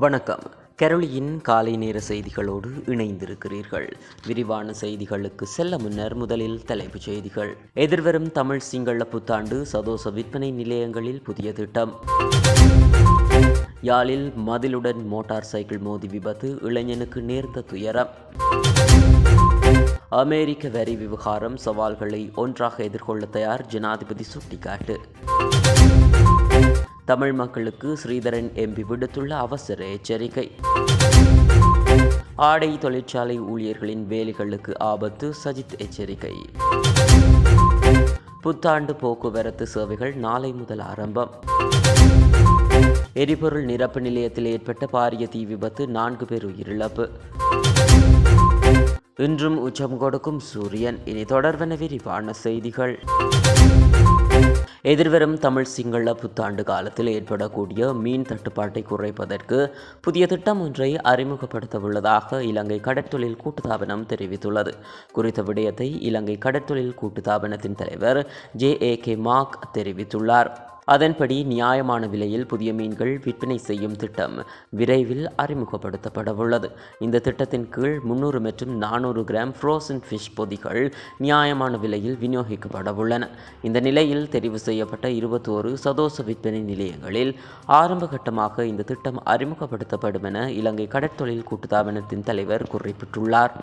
வணக்கம். கரளியின் காலை நேர செய்திகளோடு இணைந்திருக்கிறீர்கள். விரிவான செய்திகளுக்கு செல்ல முன்னர் முதலில் தலைப்புச் செய்திகள். எதிர்வரும் தமிழ் சிங்கள புத்தாண்டு சதோச விற்பனை நிலையங்களில் புதிய திட்டம். யாழில் மதிலுடன் மோட்டார் சைக்கிள் மோதி விபத்து இளைஞனுக்கு நேர்ந்த துயரம். அமெரிக்க வரி விவகாரம் சவால்களை ஒன்றாக எதிர்கொள்ள தயார் ஜனாதிபதி சுட்டிக்காட்டு. தமிழ் மக்களுக்கு ஸ்ரீதரன் எம்பி விடுத்துள்ள அவசர எச்சரிக்கை. ஆடை தொழிற்சாலை ஊழியர்களின் வேலைகளுக்கு ஆபத்து சஜித் எச்சரிக்கை. புத்தாண்டு போக்குவரத்து சேவைகள் நாளை முதல் ஆரம்பம். எரிபொருள் நிரப்பு நிலையத்தில் ஏற்பட்ட பாரிய தீ விபத்து நான்கு பேர் உயிரிழப்பு. இன்றும் உச்சம் கொடுக்கும் சூரியன். இனி தொடர்வன விரிவான செய்திகள். எதிர்வரும் தமிழ் சிங்கள புத்தாண்டு காலத்தில் ஏற்படக்கூடிய மீன் தட்டுப்பாட்டை குறைப்பதற்கு புதிய திட்டம் ஒன்றை அறிமுகப்படுத்த உள்ளதாக இலங்கை கடற்தொழில் கூட்டுத்தாபனம் தெரிவித்துள்ளது. குறித்த விடயத்தை இலங்கை கடற்தொழில் கூட்டுத்தாபனத்தின் தலைவர் ஜே ஏ கே மாக் தெரிவித்துள்ளார். அதன்படி நியாயமான விலையில் புதிய மீன்கள் விற்பனை செய்யும் திட்டம் விரைவில் அறிமுகப்படுத்தப்பட உள்ளது இந்த திட்டத்தின் கீழ் முன்னூறு மற்றும் நானூறு கிராம் ஃப்ரோசன் ஃபிஷ் பொதிகள் நியாயமான விலையில் விநியோகிக்கப்பட உள்ளன இந்த நிலையில் தெரிவு செய்யப்பட்ட இருபத்தோரு சதோச விற்பனை நிலையங்களில் ஆரம்பகட்டமாக இந்த திட்டம் அறிமுகப்படுத்தப்படும் என இலங்கை கடற்தொழில் கூட்டுத்தாபனத்தின் தலைவர் குறிப்பிட்டுள்ளார்.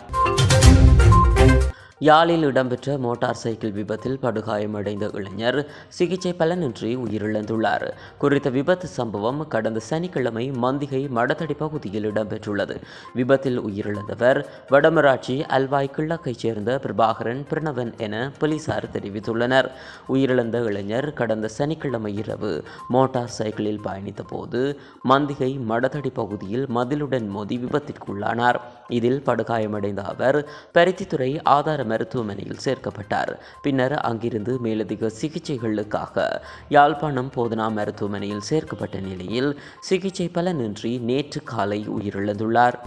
யாழில் இடம்பெற்ற மோட்டார் சைக்கிள் விபத்தில் படுகாயமடைந்த இளைஞர் சிகிச்சை பலனின்றி உயிரிழந்துள்ளார். குறித்த விபத்து சம்பவம் கடந்த சனிக்கிழமை மந்திகை மடத்தடி பகுதியில் இடம்பெற்றுள்ளது. விபத்தில் உயிரிழந்தவர் வடமராட்சி அல்வாய் கிழக்கைச் சேர்ந்த பிரபாகரன் பிரணவன் என போலீசார் தெரிவித்துள்ளனர். உயிரிழந்த இளைஞர் கடந்த சனிக்கிழமை இரவு மோட்டார் சைக்கிளில் பயணித்த போது மந்திகை மடத்தடி பகுதியில் மதிலுடன் மோதி விபத்திற்குள்ளானார். இதில் படுகாயமடைந்த அவர் பருத்தித்துறை ஆதார மருத்துவமனையில் சேர்க்கப்பட்டார். பின்னர் அங்கிருந்து மேலதிக சிகிச்சைகளுக்காக யாழ்ப்பாணம் போதனா மருத்துவமனையில் சேர்க்கப்பட்ட நிலையில் சிகிச்சை பலனின்றி நேற்று காலை உயிரிழந்துள்ளார்.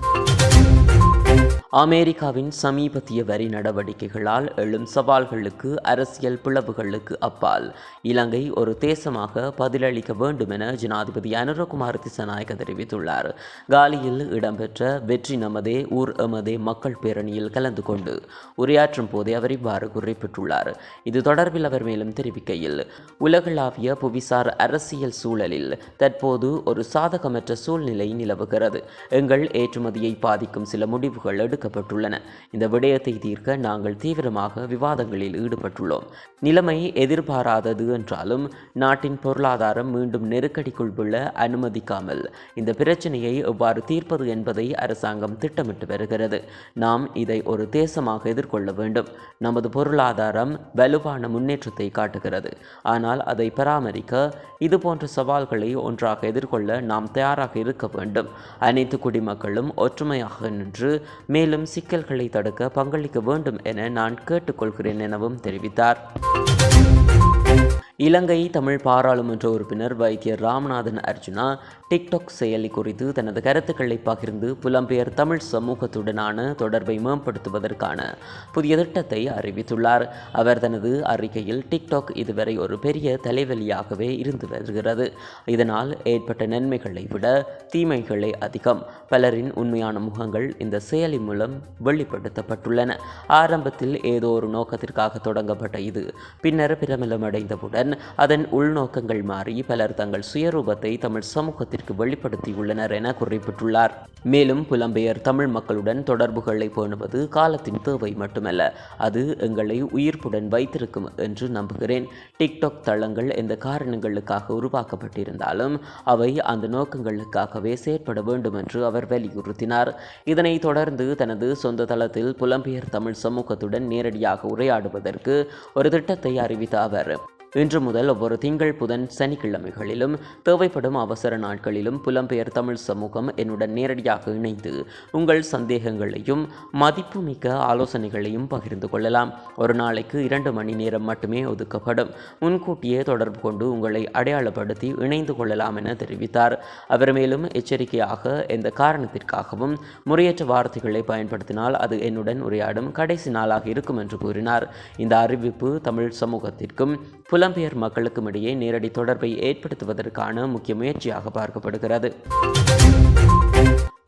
அமெரிக்காவின் சமீபத்திய வரி நடவடிக்கைகளால் எழும் சவால்களுக்கு அரசியல் பிளவுகளுக்கு அப்பால். இலங்கை ஒரு தேசமாக பதிலளிக்க வேண்டும் என ஜனாதிபதி அனுரகுமார் திசநாயக தெரிவித்துள்ளார். காலியில் இடம்பெற்ற வெற்றி நமதே ஊர் எமதே மக்கள் பேரணியில் கலந்து கொண்டு உரையாற்றும் போதே அவர் இவ்வாறு குறிப்பிட்டுள்ளார். இது தொடர்பில் அவர் மேலும் தெரிவிக்கையில் உலகளாவிய புவிசார் அரசியல் சூழலில் தற்போது ஒரு சாதகமற்ற சூழ்நிலை நிலவுகிறது. எங்கள் ஏற்றுமதியை பாதிக்கும் சில முடிவுகள் எடுக்க எடுக்கப்பட்டுள்ளன இந்த விடயத்தை தீர்க்க நாங்கள் தீவிரமாக விவாதங்களில் ஈடுபட்டுள்ளோம். நிலைமை எதிர்பாராதது என்றாலும் நாட்டின் பொருளாதாரம் மீண்டும் நெருக்கடிக்குள் விழ அனுமதிக்காமல் இந்த பிரச்சனையை எவ்வாறு தீர்ப்பது என்பதை அரசாங்கம் திட்டமிட்டு வருகிறது. நாம் இதை ஒரு தேசமாக எதிர்கொள்ள வேண்டும். நமது பொருளாதாரம் வலுவான முன்னேற்றத்தை காட்டுகிறது. ஆனால் அதை பராமரிக்க இதுபோன்ற சவால்களை ஒன்றாக எதிர்கொள்ள நாம் தயாராக இருக்க வேண்டும். அனைத்து குடிமக்களும் ஒற்றுமையாக நின்று மேலும் மேலும் சிக்கல்களை தடுக்க பங்களிக்க வேண்டும் என நான் கேட்டுக்கொள்கிறேன் எனவும் தெரிவித்தார். இலங்கை தமிழ் பாராளுமன்ற உறுப்பினர் வைத்தியர் ராமநாதன் அர்ஜுனா டிக்டாக் செயலி குறித்து தனது கருத்துக்களை பகிர்ந்து புலம்பெயர் தமிழ் சமூகத்துடனான தொடர்பை மேம்படுத்துவதற்கான புதிய திட்டத்தை அறிவித்துள்ளார். அவர் தனது அறிக்கையில் டிக்டாக் இதுவரை ஒரு பெரிய தலைவலியாகவே இருந்து வருகிறது. இதனால் ஏற்பட்ட நன்மைகளை விட தீமைகளே அதிகம். பலரின் உண்மையான முகங்கள் இந்த செயலி மூலம் வெளிப்படுத்தப்பட்டுள்ளன. ஆரம்பத்தில் ஏதோ ஒரு நோக்கத்திற்காக தொடங்கப்பட்ட இது பின்னர் பிரபலமடைந்தவுடன் அதன் உள்நோக்கங்கள் மாறி பலர் தங்கள் சுயரூபத்தை தமிழ் சமூகத்திற்கு வெளிப்படுத்தியுள்ளனர் என குறிப்பிட்டுள்ளார். மேலும் புலம்பெயர் தமிழ் மக்களுடன் தொடர்புகளை பேணுவது காலத்தின் தேவை மட்டுமல்ல அது எங்களை உயிர்ப்புடன் வைத்திருக்கும் என்று நம்புகிறேன். டிக்டாக் தளங்கள் எந்த காரணங்களுக்காக உருவாக்கப்பட்டிருந்தாலும் அவை அந்த நோக்கங்களுக்காகவே செயற்பட வேண்டும் என்று அவர் வலியுறுத்தினார். இதனைத் தொடர்ந்து தனது சொந்த தளத்தில் புலம்பெயர் தமிழ் சமூகத்துடன் நேரடியாக உரையாடுவதற்கு ஒரு திட்டத்தை அறிவித்த அவர் இன்று முதல் ஒவ்வொரு திங்கள் புதன் சனிக்கிழமைகளிலும் தேவைப்படும் அவசர நாட்களிலும் புலம்பெயர் தமிழ் சமூகம் என்னுடன் நேரடியாக இணைந்து உங்கள் சந்தேகங்களையும் மதிப்புமிக்க ஆலோசனைகளையும் பகிர்ந்து கொள்ளலாம். ஒரு நாளைக்கு இரண்டு மணி நேரம் மட்டுமே ஒதுக்கப்படும். முன்கூட்டியே தொடர்பு கொண்டு உங்களை அடையாளப்படுத்தி இணைந்து கொள்ளலாம் என தெரிவித்தார். அவர் மேலும் எச்சரிக்கையாக எந்த காரணத்திற்காகவும் முறையற்ற வார்த்தைகளை பயன்படுத்தினால் அது என்னுடன் உரையாடும் கடைசி நாளாக இருக்கும் என்று கூறினார். இந்த அறிவிப்பு தமிழ் சமூகத்திற்கும் புலம்பெயர் மக்களுக்கும் இடையே நேரடி தொடர்பை ஏற்படுத்துவதற்கான முக்கிய முயற்சியாக பார்க்கப்படுகிறது.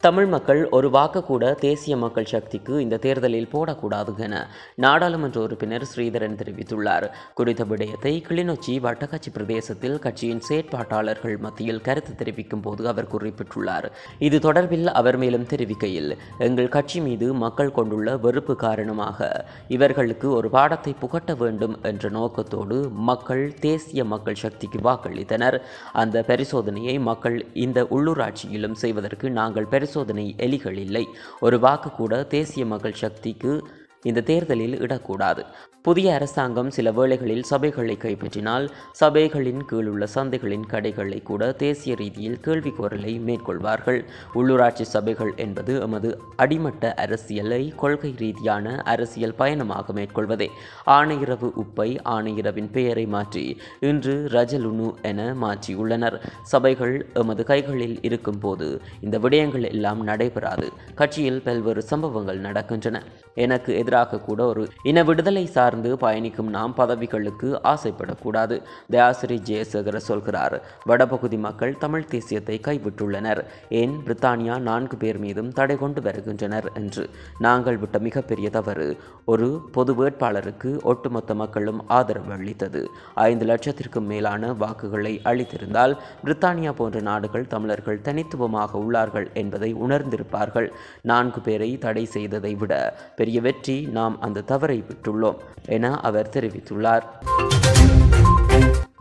தமிழ் மக்கள் ஒரு வாக்கு கூட தேசிய மக்கள் சக்திக்கு இந்த தேர்தலில் போடக்கூடாது என நாடாளுமன்ற உறுப்பினர் ஸ்ரீதரன் தெரிவித்துள்ளார். குறித்த விடயத்தை கிளிநொச்சி வட்டக்கட்சி பிரதேசத்தில் கட்சியின் செயற்பாட்டாளர்கள் மத்தியில் கருத்து தெரிவிக்கும் போது அவர் குறிப்பிட்டுள்ளார். இது தொடர்பில் அவர் மேலும் தெரிவிக்கையில் எங்கள் கட்சி மீது மக்கள் கொண்டுள்ள வெறுப்பு காரணமாக இவர்களுக்கு ஒரு பாடத்தை புகட்ட வேண்டும் என்ற நோக்கத்தோடு மக்கள் தேசிய மக்கள் சக்திக்கு வாக்களித்தனர். அந்த பரிசோதனையை மக்கள் இந்த உள்ளூராட்சியிலும் செய்வதற்கு நாங்கள் பரிசோதனை எலிகள் இல்லை. ஒரு வாக்கு கூட தேசிய மக்கள் சக்திக்கு இந்த தேர்தலில் இடக்கூடாது. புதிய அரசாங்கம் சில வேளைகளில் சபைகளை கைப்பற்றினால் சபைகளின் கீழ் உள்ள சந்தைகளின் கடைகளை கூட தேசிய ரீதியில் கேள்வி கோரலை மேற்கொள்வார்கள். உள்ளூராட்சி சபைகள் என்பது எமது அடிமட்ட அரசியலை கொள்கை ரீதியான அரசியல் பயணமாக மேற்கொள்வதே. ஆணையரவு உப்பை ஆணையரவின் பெயரை மாற்றி இன்று ரஜலுனு என மாற்றியுள்ளனர். சபைகள் எமது கைகளில் இருக்கும் போது இந்த விடயங்கள் எல்லாம் நடைபெறாது. கட்சியில் பல்வேறு சம்பவங்கள் நடக்கின்றன. எனக்கு எதிராக கூட ஒரு இன விடுதலை சார் சார்ந்து பயணிக்கும் நாம் பதவிகளுக்கு ஆசைப்படக்கூடாது. தயாசிரி ஜெயசேகர சொல்கிறார் வடபகுதி மக்கள் தமிழ் தேசியத்தை கைவிட்டுள்ளனர். ஏன்? பிரித்தானியா நான்கு பேர் மீதும் தடை கொண்டு வருகின்றனர் என்று. நாங்கள் விட்ட மிகப்பெரிய தவறு ஒரு பொது வேட்பாளருக்கு ஒட்டுமொத்த மக்களும் ஆதரவு அளித்தது. ஐந்து லட்சத்திற்கும் மேலான வாக்குகளை அளித்திருந்தால் பிரித்தானியா போன்ற நாடுகள் தமிழர்கள் தனித்துவமாக உள்ளார்கள் என்பதை உணர்ந்திருப்பார்கள். நான்கு பேரை தடை செய்ததை விட பெரிய வெற்றி நாம் அந்த தவறை விட்டுள்ளோம். என அவர் தெரிவித்துள்ளார்.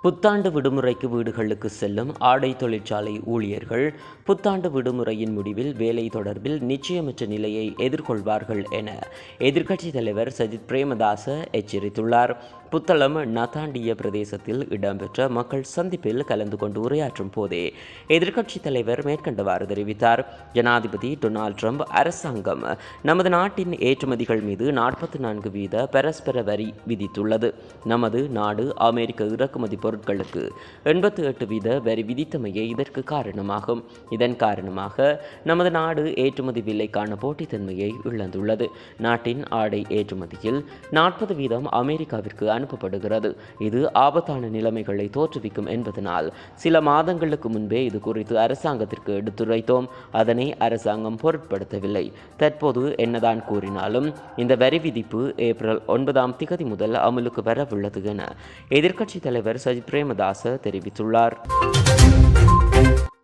புத்தாண்டு விடுமுறைக்கு வீடுகளுக்கு செல்லும் ஆடை தொழிற்சாலை ஊழியர்கள் புத்தாண்டு விடுமுறையின் முடிவில் வேலை தொடர்பில் நிச்சயமற்ற நிலையை எதிர்கொள்வார்கள் என எதிர்க்கட்சித் தலைவர் சஜித் பிரேமதாச எச்சரித்துள்ளார். புத்தளம் நதாண்டிய பிரதேசத்தில் இடம்பெற்ற மக்கள் சந்திப்பில் கலந்து கொண்டு உரையாற்றும் போதே எதிர்க்கட்சித் தலைவர் மேற்கண்டவாறு தெரிவித்தார். ஜனாதிபதி டொனால்ட் ட்ரம்ப் அரசாங்கம் நமது நாட்டின் ஏற்றுமதிகள் மீது நாற்பத்தி நான்கு வீத பரஸ்பர வரி விதித்துள்ளது. நமது நாடு அமெரிக்க இறக்குமதி பொருட்களுக்கு எண்பத்தி எட்டு வீத வரி விதித்தமையே இதற்கு காரணமாகும். இதன் காரணமாக நமது நாடு ஏற்றுமதி விலைக்கான போட்டித்தன்மையை இழந்துள்ளது. நாட்டின் ஆடை ஏற்றுமதியில் நாற்பது வீதம் அமெரிக்காவிற்கு அனுப்பப்படுகிறது. இது ஆபத்தான நிலைமைகளை தோற்றுவிக்கும் என்பதனால் சில மாதங்களுக்கு முன்பே இது குறித்து அரசாங்கத்திற்கு எடுத்துரைத்தோம். அதனை அரசாங்கம் பொருட்படுத்தவில்லை. தற்போது என்னதான் கூறினாலும் இந்த வரி விதிப்பு ஏப்ரல் ஒன்பதாம் திகதி முதல் அமலுக்கு வரவுள்ளது என எதிர்க்கட்சித் தலைவர் சஜித் பிரேமதாச தெரிவித்துள்ளார்.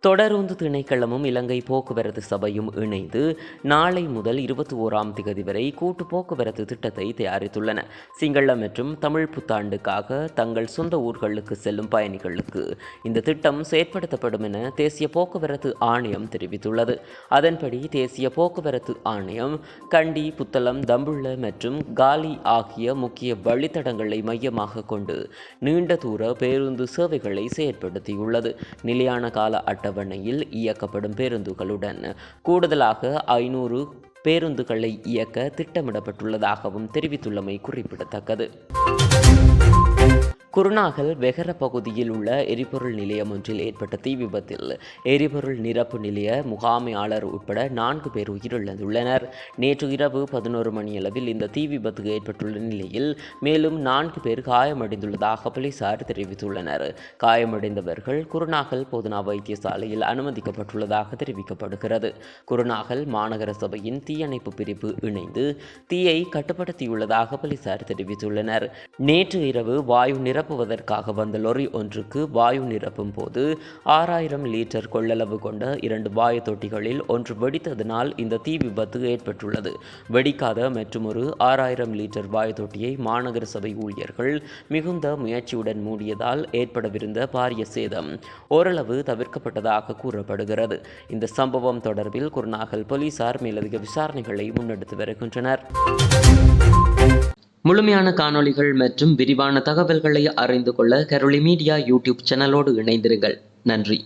தொடருந்து திணைக்களமும் இலங்கை போக்குவரத்து சபையும் இணைந்து நாளை முதல் இருபத்தி ஓராம் திகதி வரை கூட்டு போக்குவரத்து திட்டத்தை தயாரித்துள்ளன. சிங்கள மற்றும் தமிழ் புத்தாண்டுக்காக தங்கள் சொந்த ஊர்களுக்கு செல்லும் பயணிகளுக்கு இந்த திட்டம் செயற்படுத்தப்படும் என தேசிய போக்குவரத்து ஆணையம் தெரிவித்துள்ளது. அதன்படி தேசிய போக்குவரத்து ஆணையம் கண்டி புத்தளம் தம்புள்ள மற்றும் காலி ஆகிய முக்கிய வழித்தடங்களை மையமாக கொண்டு நீண்ட தூர பேருந்து சேவைகளை செயற்படுத்தியுள்ளது. நிலையான கால அட்டை அட்டவணையில் இயக்கப்படும் பேருந்துகளுடன். கூடுதலாக ஐநூறு பேருந்துகளை இயக்க திட்டமிடப்பட்டுள்ளதாகவும் தெரிவித்துள்ளமை குறிப்பிடத்தக்கது. குருநாகல் வெகர பகுதியில் உள்ள எரிபொருள் நிலையம் ஒன்றில் ஏற்பட்ட தீ விபத்தில் எரிபொருள் நிரப்பு நிலைய முகாமையாளர் உட்பட நான்கு பேர் உயிரிழந்துள்ளனர். நேற்று இரவு பதினோரு மணியளவில் இந்த தீ விபத்து ஏற்பட்டுள்ள நிலையில் மேலும் நான்கு பேர் காயமடைந்துள்ளதாக போலீசார் தெரிவித்துள்ளனர். காயமடைந்தவர்கள் குருநாகல் போதனா வைத்தியசாலையில் அனுமதிக்கப்பட்டுள்ளதாக தெரிவிக்கப்படுகிறது. குருநாகல் மாநகர சபையின் தீயணைப்பு பிரிவு இணைந்து தீயை கட்டுப்படுத்தியுள்ளதாக போலீசார் தெரிவித்துள்ளனர். நேற்று இரவு வாயு நிரப்புவதற்காக வந்த லொரி ஒன்றுக்கு வாயு நிரப்பும் போது ஆறாயிரம் லிட்டர் கொள்ளளவு கொண்ட இரண்டு வாயு தொட்டிகளில் ஒன்று வெடித்ததனால் இந்த தீ விபத்து ஏற்பட்டுள்ளது. வெடிக்காத மற்றொரு ஆறாயிரம் லிட்டர் வாயு தொட்டியை மாநகர சபை ஊழியர்கள் மிகுந்த முயற்சியுடன் மூடியதால் ஏற்படவிருந்த பாரிய சேதம் ஓரளவு தவிர்க்கப்பட்டதாக கூறப்படுகிறது. இந்த சம்பவம் தொடர்பில் குருநாகல் போலீசார் மேலதிக விசாரணைகளை முன்னெடுத்து வருகின்றனர். முழுமையான காணொளிகள் மற்றும் விரிவான தகவல்களை அறிந்து கொள்ள கரோலி மீடியா யூடியூப் சேனலோடு இணைந்திருங்கள். நன்றி.